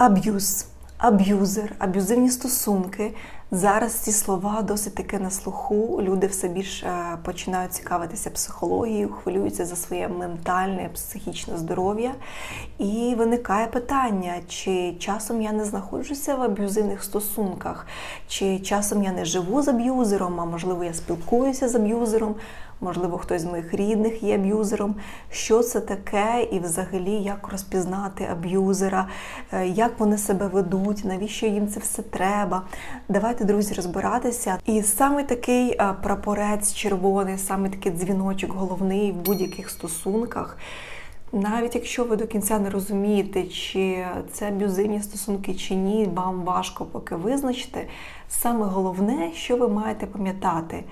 Аб'юз, аб'юзер, аб'юзивні стосунки. Зараз ці слова досить таки на слуху. Люди все більше е, починають цікавитися психологією, хвилюються за своє ментальне, психічне здоров'я. І виникає питання, чи часом я не знаходжуся в аб'юзивних стосунках, чи часом я не живу з аб'юзером, а можливо, я спілкуюся з аб'юзером. Можливо, хтось з моїх рідних є аб'юзером. Що це таке, і взагалі як розпізнати аб'юзера, е, як вони себе ведуть, навіщо їм це все треба. Давайте, друзі, розбиратися. І саме такий е, прапорець червоний, саме такий дзвіночок головний в будь-яких стосунках. Навіть якщо ви до кінця не розумієте, чи це аб'юзивні стосунки чи ні, вам важко поки визначити. Саме головне, що ви маєте пам'ятати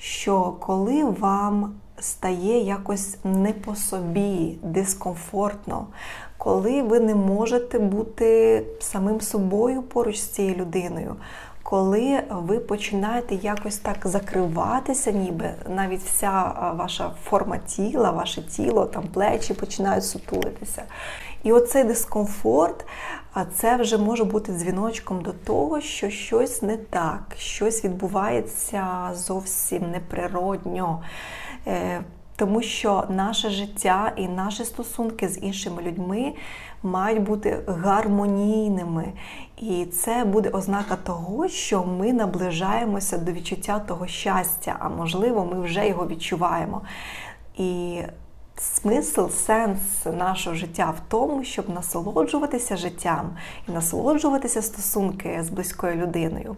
що коли вам стає якось не по собі, дискомфортно, коли ви не можете бути самим собою поруч з цією людиною, коли ви починаєте якось так закриватися, ніби навіть вся ваша форма тіла, ваше тіло, там плечі починають сутулитися. І оцей дискомфорт, це вже може бути дзвіночком до того, що щось не так, щось відбувається зовсім неприродньо. Е, тому що наше життя і наші стосунки з іншими людьми мають бути гармонійними. І це буде ознака того, що ми наближаємося до відчуття того щастя, а можливо, ми вже його відчуваємо. І Смисл, сенс нашого життя в тому, щоб насолоджуватися життям і насолоджуватися стосунки з близькою людиною.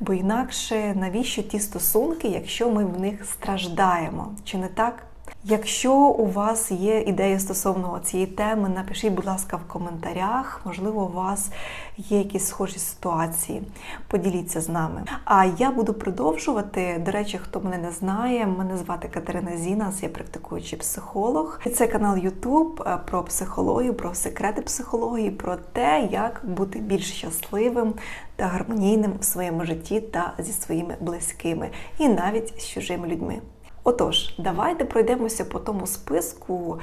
Бо інакше навіщо ті стосунки, якщо ми в них страждаємо? Чи не так? Якщо у вас є ідея стосовно цієї теми, напишіть, будь ласка, в коментарях. Можливо, у вас є якісь схожі ситуації. Поділіться з нами. А я буду продовжувати. До речі, хто мене не знає, мене звати Катерина Зінас, я практикуючий психолог. Це канал YouTube е, про психологію, про секрети психології, про те, як бути більш щасливим та гармонійним в своєму житті та зі своїми близькими, і навіть з чужими людьми. Отож, давайте пройдемося по тому списку,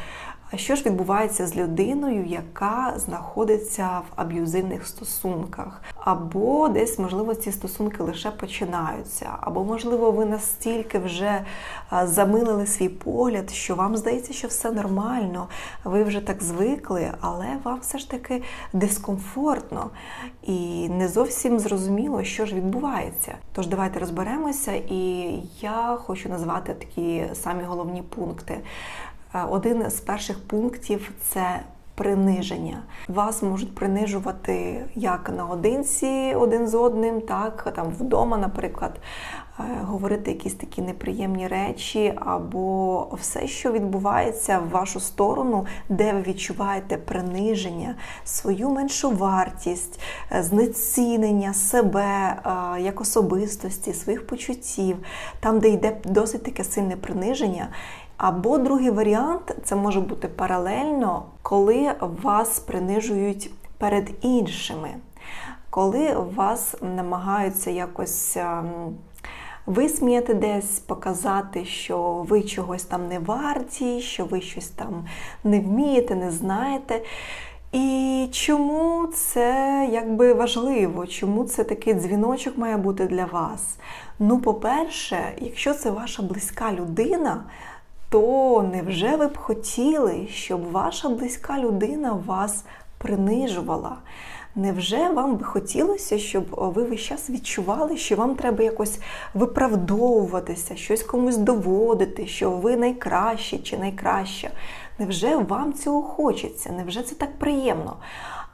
що ж відбувається з людиною, яка знаходиться в аб'юзивних стосунках, або десь, можливо, ці стосунки лише починаються, або, можливо, ви настільки вже замилили свій погляд, що вам здається, що все нормально, ви вже так звикли, але вам все ж таки дискомфортно і не зовсім зрозуміло, що ж відбувається. Тож давайте розберемося, і я хочу назвати такі самі головні пункти. Е, один з перших пунктів це приниження. Вас можуть принижувати як наодинці один з одним, так там вдома, наприклад, е, говорити якісь такі неприємні речі, або все, що відбувається в вашу сторону, де ви відчуваєте приниження, свою меншу вартість, е, знецінення себе як особистості, своїх почуттів, там, де йде досить таке сильне приниження. Або другий варіант це може бути паралельно, коли вас принижують перед іншими, коли вас намагаються якось ем, висміяти десь, показати, що ви чогось там не варті, що ви щось там не вмієте, не знаєте. І чому це якби важливо? Чому це такий дзвіночок має бути для вас? Ну, по-перше, якщо це ваша близька людина, то невже ви б хотіли, щоб ваша близька людина вас принижувала? Невже вам би хотілося, щоб ви весь час відчували, що вам треба якось виправдовуватися, щось комусь доводити, що ви найкращі чи найкраща? Невже вам цього хочеться? Невже це так приємно?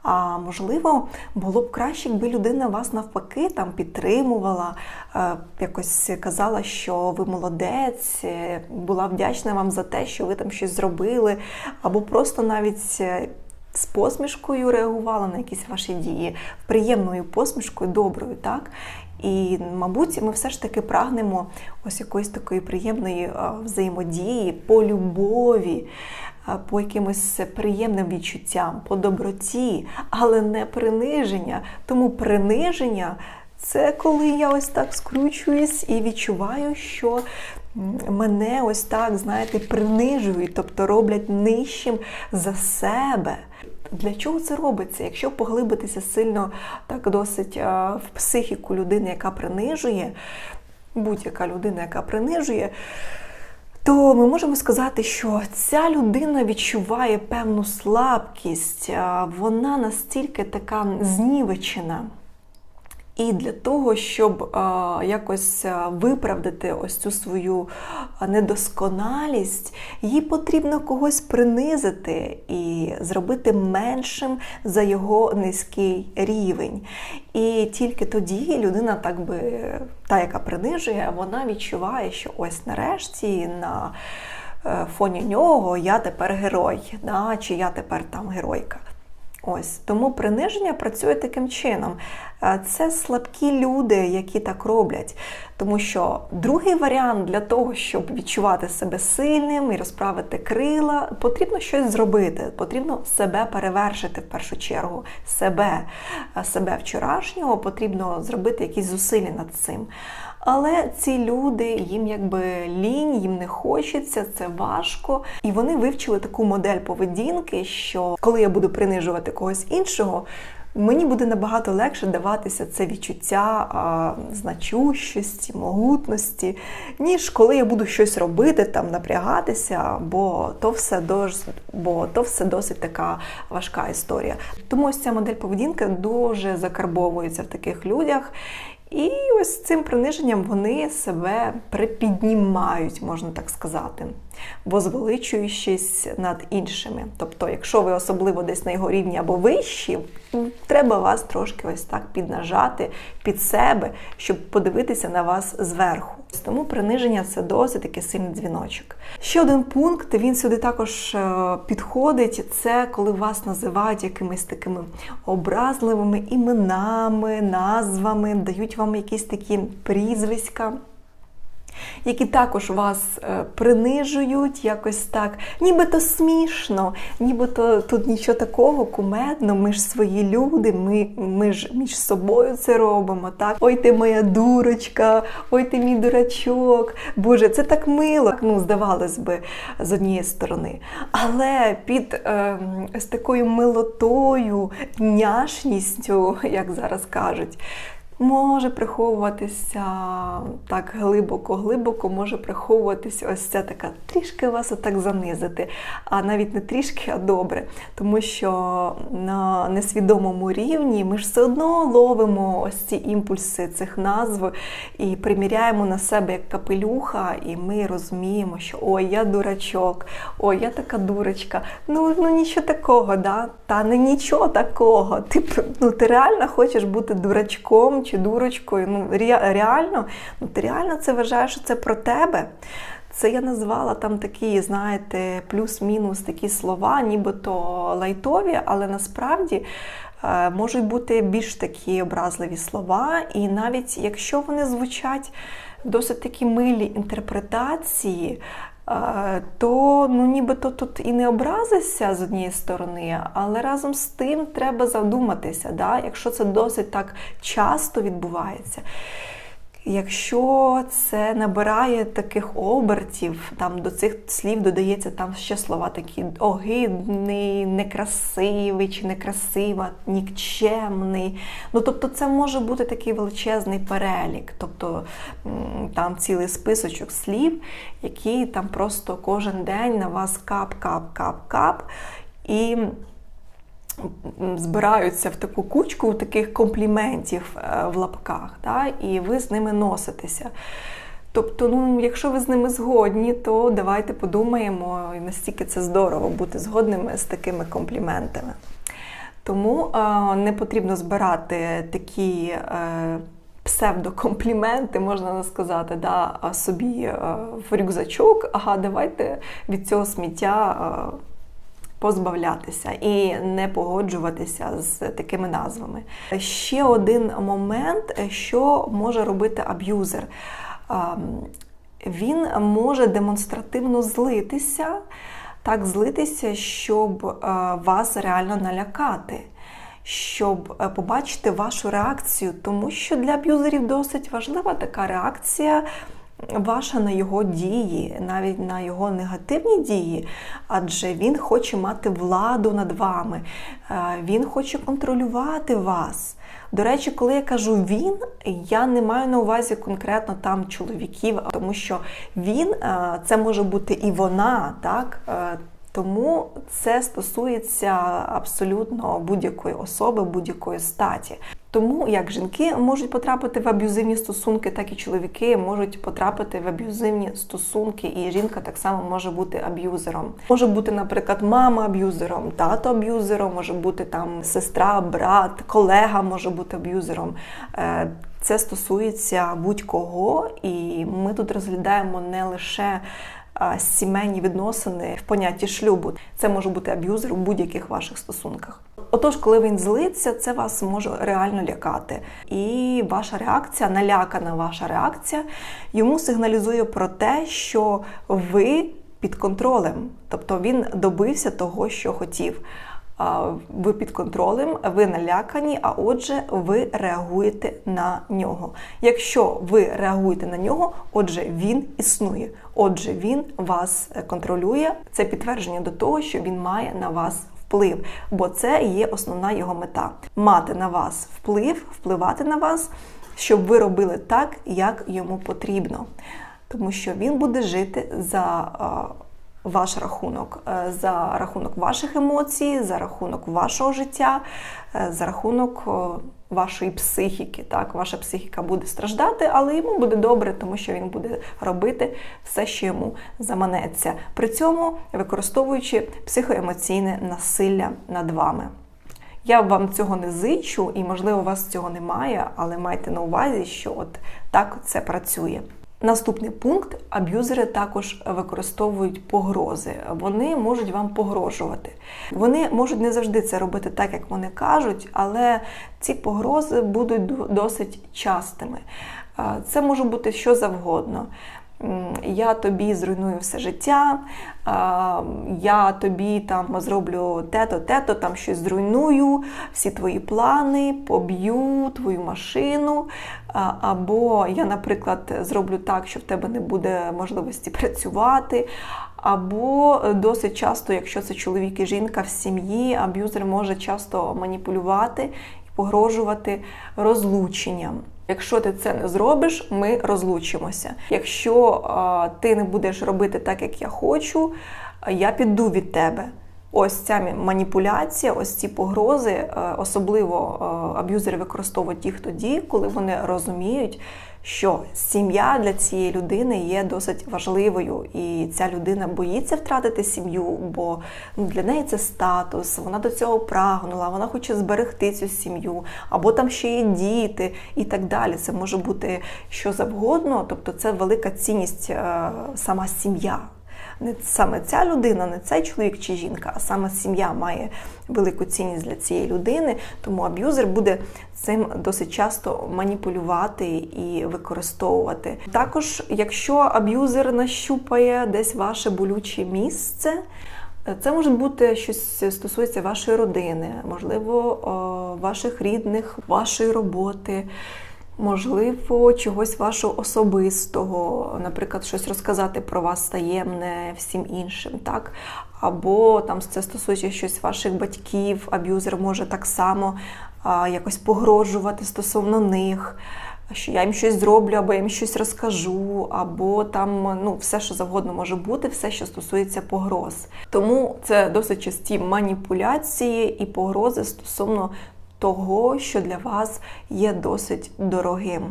А можливо, було б краще, якби людина вас навпаки там підтримувала, е, якось казала, що ви молодець, е, була вдячна вам за те, що ви там щось зробили, або просто навіть. Е, з посмішкою реагувала на якісь ваші дії, приємною посмішкою, доброю, так? І, мабуть, ми все ж таки прагнемо ось якоїсь такої приємної взаємодії по любові по якимось приємним відчуттям, по доброті, але не приниження. Тому приниження це коли я ось так скручуюсь і відчуваю, що мене ось так, знаєте, принижують, тобто роблять нижчим за себе. Для чого це робиться? Якщо поглибитися сильно так досить в психіку людини, яка принижує, будь-яка людина, яка принижує, то ми можемо сказати, що ця людина відчуває певну слабкість, вона настільки така знівечена. І для того, щоб е, якось е, виправдати ось цю свою е, недосконалість, їй потрібно когось принизити і зробити меншим за його низький рівень. І тільки тоді людина, так би, та, яка принижує, вона відчуває, що ось нарешті на фоні нього я тепер герой, да, чи я тепер там геройка. Ось тому приниження працює таким чином. Е, це слабкі люди, які так роблять. Тому що другий варіант для того, щоб відчувати себе сильним і розправити крила, потрібно щось зробити. Потрібно себе перевершити в першу чергу. Себе, е, себе вчорашнього потрібно зробити якісь зусилля над цим. Але ці люди, їм якби лінь, їм не хочеться, це важко. І вони вивчили таку модель поведінки, що коли я буду принижувати когось іншого. Мені буде набагато легше даватися це відчуття а, значущості, могутності, ніж коли я буду щось робити, там напрягатися, бо то все дос, бо то все досить така важка історія. Тому ось ця модель поведінки дуже закарбовується в таких людях. І ось цим приниженням вони себе припіднімають, можна так сказати, возвеличуючись над іншими. Тобто, якщо ви особливо десь на його рівні або вищі, треба вас трошки ось так піднажати під себе, щоб подивитися на вас зверху. Тому приниження це досить таки сильний дзвіночок. Ще один пункт, він сюди також е, підходить, це коли вас називають якимись такими образливими іменами, назвами, дають вам якісь такі прізвиська які також вас е, принижують, якось так, нібито смішно, нібито тут нічого такого кумедно, ми ж свої люди, ми ми ж між собою це робимо. так? Ой, ти моя дурочка, ой ти мій дурачок. Боже, це так мило. Ну, здавалось би, з однієї сторони. Але під е, з такою милотою, няшністю, як зараз кажуть, може приховуватися так глибоко-глибоко, може приховуватися ось ця така трішки вас отак занизити, а навіть не трішки, а добре. Тому що на несвідомому рівні ми ж все одно ловимо ось ці імпульси цих назв і приміряємо на себе як капелюха, і ми розуміємо, що ой, я дурачок, ой, я така дурочка. Ну ну нічого такого, да? та не нічого такого. Ти ну, ти реально хочеш бути дурачком чи дурочкою. Ну, реально, ну ти реально це вважаєш, що це про тебе. Це я назвала там такі, знаєте, плюс-мінус такі слова, нібито лайтові, але насправді е, можуть бути більш такі образливі слова. І навіть якщо вони звучать досить такі милі інтерпретації, то ну нібито тут і не образишся з однієї сторони, але разом з тим треба задуматися, да? якщо це досить так часто відбувається. Якщо це набирає таких обертів, там до цих слів додається там ще слова такі огидний, некрасивий чи некрасива, нікчемний. Ну тобто, це може бути такий величезний перелік, тобто там цілий списочок слів, які там просто кожен день на вас кап-кап-кап-кап. І збираються в таку кучку таких компліментів е, в лапках, да, і ви з ними носитеся. Тобто, ну, якщо ви з ними згодні, то давайте подумаємо, настільки це здорово бути згодними з такими компліментами. Тому е, не потрібно збирати такі е, псевдокомпліменти, можна сказати, да, собі е, в рюкзачок, ага, давайте від цього сміття. Е, позбавлятися і не погоджуватися з такими назвами. Ще один момент, що може робити аб'юзер. Він може демонстративно злитися, так злитися, щоб вас реально налякати. Щоб е, побачити вашу реакцію, тому що для аб'юзерів досить важлива така реакція ваша на його дії, навіть на його негативні дії, адже він хоче мати владу над вами, е, він хоче контролювати вас. До речі, коли я кажу він, я не маю на увазі конкретно там чоловіків, тому що він е, це може бути і вона, так. Е, тому це стосується абсолютно будь-якої особи, будь-якої статі. Тому як жінки можуть потрапити в аб'юзивні стосунки, так і чоловіки можуть потрапити в аб'юзивні стосунки, і жінка так само може бути аб'юзером. Може бути, наприклад, мама аб'юзером, тато аб'юзером, може бути там сестра, брат, колега може бути аб'юзером. Е, це стосується будь-кого, і ми тут розглядаємо не лише сімейні відносини в понятті шлюбу. Це може бути аб'юзер у будь-яких ваших стосунках. Отож, коли він злиться, це вас може реально лякати. І ваша реакція, налякана ваша реакція, йому сигналізує про те, що ви під контролем, тобто він добився того, що хотів ви під контролем, ви налякані, а отже, ви реагуєте на нього. Якщо ви реагуєте на нього, отже, він існує. Отже, він вас контролює. Це підтвердження до того, що він має на вас вплив, бо це є основна його мета мати на вас вплив, впливати на вас, щоб ви робили так, як йому потрібно. Тому що він буде жити за ваш рахунок, е, за рахунок ваших емоцій, за рахунок вашого життя, е, за рахунок вашої психіки. Так, Ваша психіка буде страждати, але йому буде добре, тому що він буде робити все, що йому заманеться. При цьому використовуючи психоемоційне насилля над вами. Я вам цього не зичу, і, можливо, у вас цього немає, але майте на увазі, що от так це працює. Наступний пункт аб'юзери також використовують погрози. Вони можуть вам погрожувати. Вони можуть не завжди це робити так, як вони кажуть, але ці погрози будуть досить частими. Це може бути що завгодно я тобі зруйную все життя, я тобі там зроблю тето, тето, там щось зруйную, всі твої плани, поб'ю твою машину. Або я, наприклад, зроблю так, що в тебе не буде можливості працювати. Або досить часто, якщо це чоловік і жінка в сім'ї, аб'юзер може часто маніпулювати і погрожувати розлученням. Якщо ти це не зробиш, ми розлучимося. Якщо а, ти не будеш робити так, як я хочу, я піду від тебе. Ось ця маніпуляція, ось ці погрози, е, особливо е, аб'юзери використовують їх тоді, коли вони розуміють, що сім'я для цієї людини є досить важливою, і ця людина боїться втратити сім'ю, бо ну, для неї це статус, вона до цього прагнула, вона хоче зберегти цю сім'ю, або там ще є діти і так далі. Це може бути що завгодно, тобто це велика цінність е, сама сім'я не саме ця людина, не цей чоловік чи жінка, а саме сім'я має велику цінність для цієї людини, тому аб'юзер буде цим досить часто маніпулювати і використовувати. Також, якщо аб'юзер нащупає десь ваше болюче місце. Це може бути щось стосується вашої родини, можливо, ваших рідних, вашої роботи, можливо, чогось вашого особистого, наприклад, щось розказати про вас таємне всім іншим, так? Або там це стосується щось ваших батьків, аб'юзер може так само а, якось погрожувати стосовно них. Що я їм щось зроблю, або я їм щось розкажу, або там ну все, що завгодно може бути, все, що стосується погроз. Тому це досить часті маніпуляції і погрози стосовно того, що для вас є досить дорогим.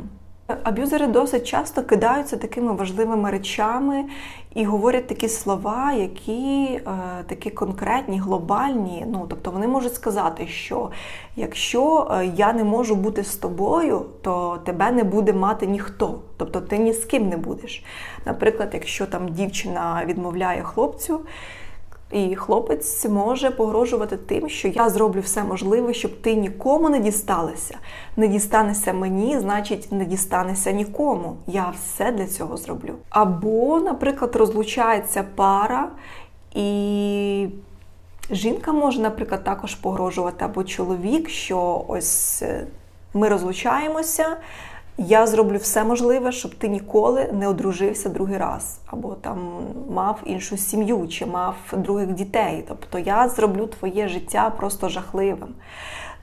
Аб'юзери досить часто кидаються такими важливими речами і говорять такі слова, які е, такі конкретні, глобальні. Ну, тобто вони можуть сказати, що якщо е, я не можу бути з тобою, то тебе не буде мати ніхто. Тобто ти ні з ким не будеш. Наприклад, якщо там дівчина відмовляє хлопцю. І хлопець може погрожувати тим, що я зроблю все можливе, щоб ти нікому не дісталася. Не дістанешся мені, значить, не дістанешся нікому. Я все для цього зроблю. Або, наприклад, розлучається пара, і жінка може, наприклад, також погрожувати, або чоловік, що ось е, ми розлучаємося. Я зроблю все можливе, щоб ти ніколи не одружився другий раз, або там мав іншу сім'ю, чи мав других дітей. Тобто я зроблю твоє життя просто жахливим.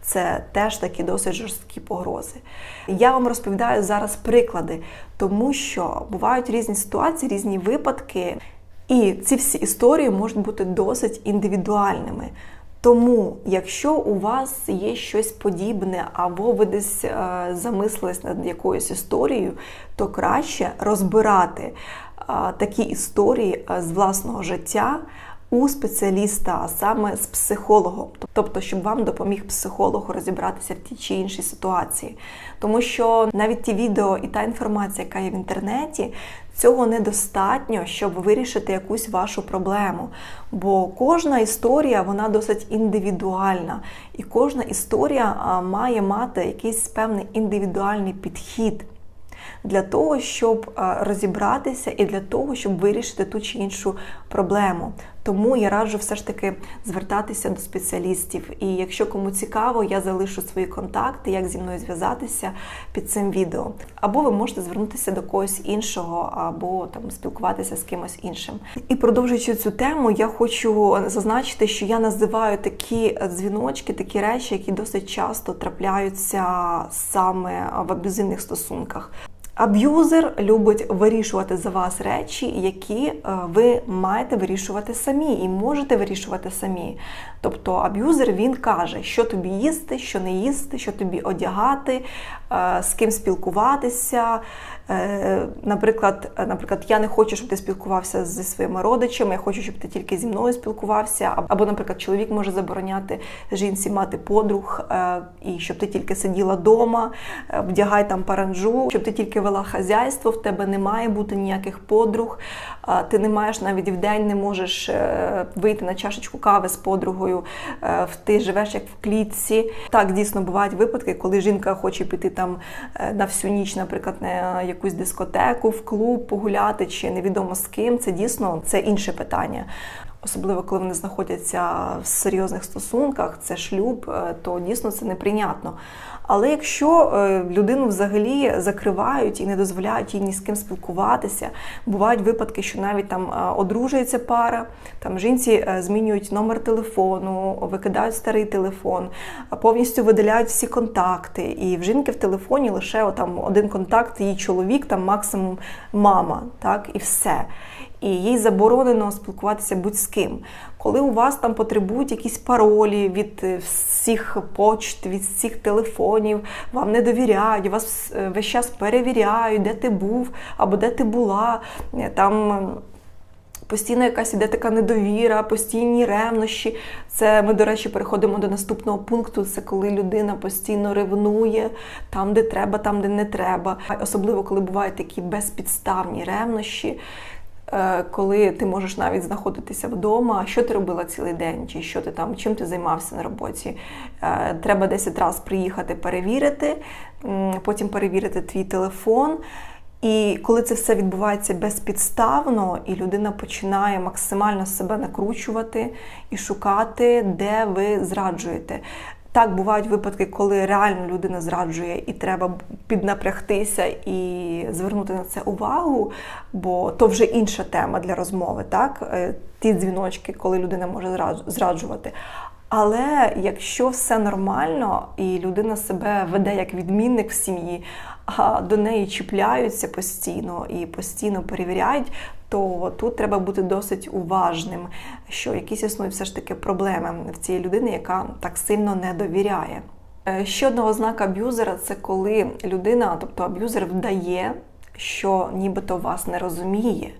Це теж такі досить жорсткі погрози. Я вам розповідаю зараз приклади, тому що бувають різні ситуації, різні випадки, і ці всі історії можуть бути досить індивідуальними. Тому, якщо у вас є щось подібне, або ви десь е, замислились над якоюсь історією, то краще розбирати е, такі історії е, з власного життя у спеціаліста, а саме з психологом, тобто, щоб вам допоміг психолог розібратися в тій чи іншій ситуації. Тому що навіть ті відео і та інформація, яка є в інтернеті, цього недостатньо, щоб вирішити якусь вашу проблему. Бо кожна історія вона досить індивідуальна, і кожна історія має мати якийсь певний індивідуальний підхід для того, щоб е, розібратися і для того, щоб вирішити ту чи іншу проблему. Тому я раджу все ж таки звертатися до спеціалістів. І якщо кому цікаво, я залишу свої контакти, як зі мною зв'язатися під цим відео. Або ви можете звернутися до когось іншого, або там спілкуватися з кимось іншим. І продовжуючи цю тему, я хочу зазначити, що я називаю такі дзвіночки, такі речі, які досить часто трапляються саме в аб'юзивних стосунках. Аб'юзер любить вирішувати за вас речі, які е, ви маєте вирішувати самі і можете вирішувати самі. Тобто аб'юзер він каже, що тобі їсти, що не їсти, що тобі одягати, е, з ким спілкуватися. Е, наприклад, наприклад, я не хочу, щоб ти спілкувався зі своїми родичами, я хочу, щоб ти тільки зі мною спілкувався. Або, наприклад, чоловік може забороняти жінці мати подруг, і щоб ти тільки сиділа вдома, вдягай там паранджу, щоб ти тільки вела хазяйство, в тебе не має бути ніяких подруг, ти не маєш навіть в день не можеш е, вийти на чашечку кави з подругою, е, ти живеш як в клітці. Так, дійсно бувають випадки, коли жінка хоче піти там е, на всю ніч, наприклад, на якусь дискотеку, в клуб погуляти чи невідомо з ким. Це дійсно це інше питання. Особливо, коли вони знаходяться в серйозних стосунках, це шлюб, то дійсно це неприйнятно. Але якщо е, людину взагалі закривають і не дозволяють їй ні з ким спілкуватися, бувають випадки, що навіть там е, одружується пара, там жінці е, змінюють номер телефону, викидають старий телефон, повністю видаляють всі контакти. І в жінки в телефоні лише там один контакт, її чоловік, там максимум мама, так і все і їй заборонено спілкуватися будь з ким. Коли у вас там потребують якісь паролі від е, всіх почт, від всіх телефонів, вам не довіряють, вас е, весь час перевіряють, де ти був або де ти була. Е, там Постійно якась іде така недовіра, постійні ревнощі. Це ми, до речі, переходимо до наступного пункту. Це коли людина постійно ревнує там, де треба, там, де не треба. Особливо коли бувають такі безпідставні ревнощі. Е, коли ти можеш навіть знаходитися вдома, що ти робила цілий день, чи що ти там, чим ти займався на роботі. Е, треба 10 разів приїхати перевірити, потім перевірити твій телефон. І коли це все відбувається безпідставно, і людина починає максимально себе накручувати і шукати, де ви зраджуєте. Так, бувають випадки, коли реально людина зраджує, і треба піднапрягтися і звернути на це увагу, бо то вже інша тема для розмови, так? Е, ті дзвіночки, коли людина може зраджувати. Але якщо все нормально і людина себе веде як відмінник в сім'ї, а до неї чіпляються постійно і постійно перевіряють, то тут треба бути досить уважним, що якісь існують все ж таки проблеми в цієї людини, яка так сильно не довіряє. Е, ще одного ознака аб'юзера це коли людина, тобто аб'юзер, вдає, що нібито вас не розуміє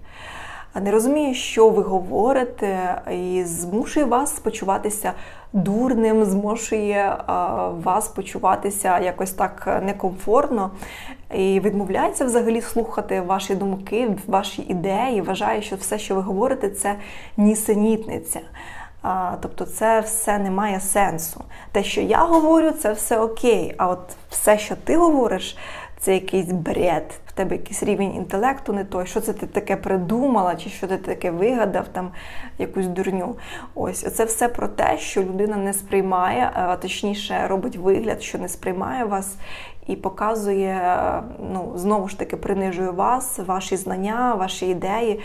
не розуміє, що ви говорите, і змушує вас почуватися дурним, змушує вас почуватися якось так некомфортно і відмовляється взагалі слухати ваші думки, ваші ідеї, вважає, що все, що ви говорите, це нісенітниця. Тобто це все не має сенсу. Те, що я говорю, це все окей. А от все, що ти говориш, це якийсь бред тебе якийсь рівень інтелекту не той, що це ти таке придумала, чи що ти таке вигадав, там якусь дурню. Ось це все про те, що людина не сприймає, а точніше робить вигляд, що не сприймає вас. І показує, ну знову ж таки принижує вас, ваші знання, ваші ідеї,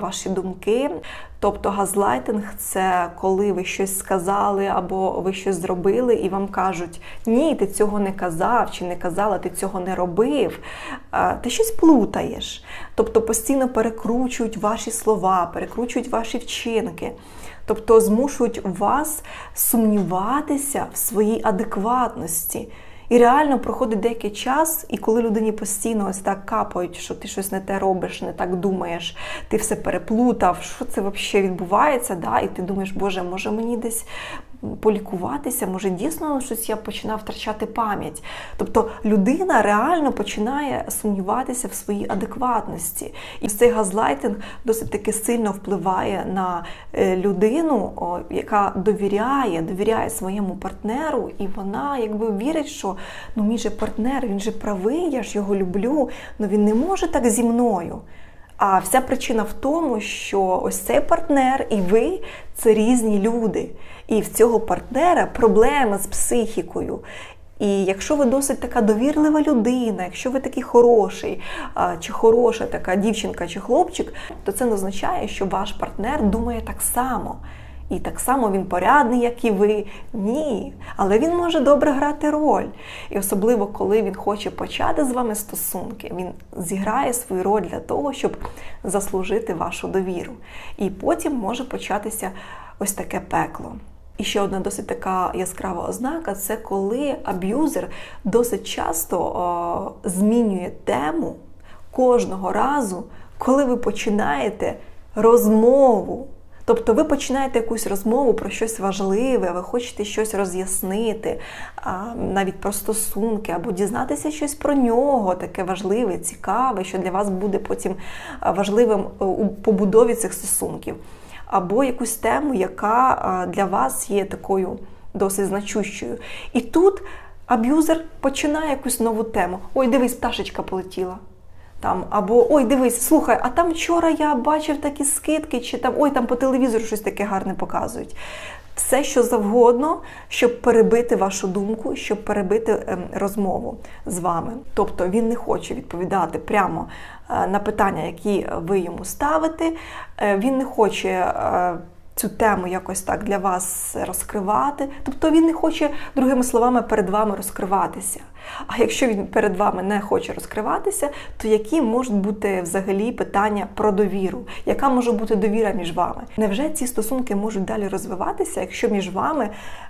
ваші думки. Тобто газлайтинг це коли ви щось сказали або ви щось зробили, і вам кажуть, ні, ти цього не казав чи не казала, ти цього не робив, ти щось плутаєш. Тобто постійно перекручують ваші слова, перекручують ваші вчинки. Тобто змушують вас сумніватися в своїй адекватності. І реально проходить деякий час, і коли людині постійно ось так капають, що ти щось не те робиш, не так думаєш, ти все переплутав, що це взагалі відбувається, да? і ти думаєш, Боже, може мені десь полікуватися, може дійсно щось я починав втрачати пам'ять. Тобто людина реально починає сумніватися в своїй адекватності. І цей газлайтинг досить таки сильно впливає на е, людину, яка довіряє, довіряє своєму партнеру, і вона якби вірить, що ну мій же партнер, він же правий, я ж його люблю, але ну, він не може так зі мною. А вся причина в тому, що ось цей партнер і ви це різні люди. І в цього партнера проблеми з психікою. І якщо ви досить така довірлива людина, якщо ви такий хороший чи хороша така дівчинка чи хлопчик, то це не означає, що ваш партнер думає так само. І так само він порядний, як і ви. Ні. Але він може добре грати роль. І особливо, коли він хоче почати з вами стосунки, він зіграє свою роль для того, щоб заслужити вашу довіру. І потім може початися ось таке пекло. І ще одна досить така яскрава ознака це коли аб'юзер досить часто о, змінює тему кожного разу, коли ви починаєте розмову. Тобто ви починаєте якусь розмову про щось важливе, ви хочете щось роз'яснити, навіть про стосунки, або дізнатися щось про нього, таке важливе, цікаве, що для вас буде потім важливим е, у побудові цих стосунків або якусь тему, яка для вас є такою досить значущою. І тут аб'юзер починає якусь нову тему. Ой, дивись, пташечка полетіла. Там, Або ой, дивись, слухай, а там вчора я бачив такі скидки, чи там ой, там по телевізору щось таке гарне показують все, що завгодно, щоб перебити вашу думку, щоб перебити ем, розмову з вами. Тобто він не хоче відповідати прямо на питання, які ви йому ставите. Е, він не хоче е, цю тему якось так для вас розкривати. Тобто він не хоче, другими словами, перед вами розкриватися. А якщо він перед вами не хоче розкриватися, то які можуть бути взагалі питання про довіру? Яка може бути довіра між вами? Невже ці стосунки можуть далі розвиватися, якщо між вами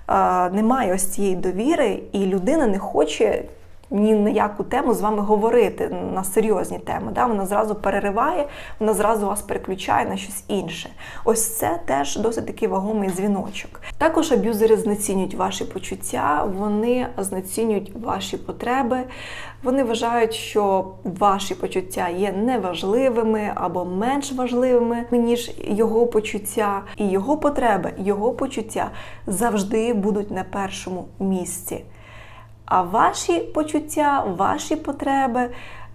е, немає ось цієї довіри, і людина не хоче ні на яку тему з вами говорити на серйозні теми. Да? Вона зразу перериває, вона зразу вас переключає на щось інше. Ось це теж досить такий вагомий дзвіночок. Також аб'юзери знецінюють ваші почуття, вони знецінюють ваші потреби. Вони вважають, що ваші почуття є неважливими або менш важливими, ніж його почуття, і його потреби, його почуття завжди будуть на першому місці. А ваші почуття, ваші потреби,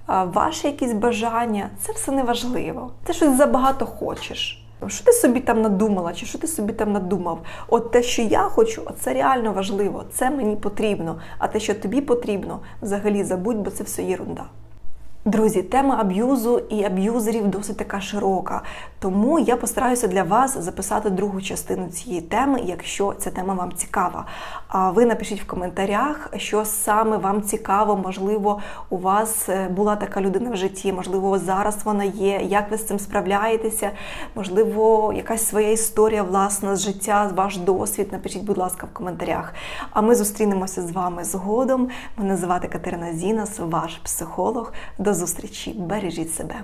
ваші якісь бажання це все не важливо. Ти щось забагато хочеш. Що ти собі там надумала, чи що ти собі там надумав? От те, що я хочу, це реально важливо, це мені потрібно. А те, що тобі потрібно, взагалі забудь, бо це все єрунда. Друзі, тема аб'юзу і аб'юзерів досить така широка, тому я постараюся для вас записати другу частину цієї теми, якщо ця тема вам цікава. А ви напишіть в коментарях, що саме вам цікаво, можливо, у вас е, була така людина в житті, можливо, зараз вона є, як ви з цим справляєтеся, можливо, якась своя історія власна з життя, ваш досвід. Напишіть, будь ласка, в коментарях. А ми зустрінемося з вами згодом. Мене звати Катерина Зінас, ваш психолог. До зустрічі, бережіть себе.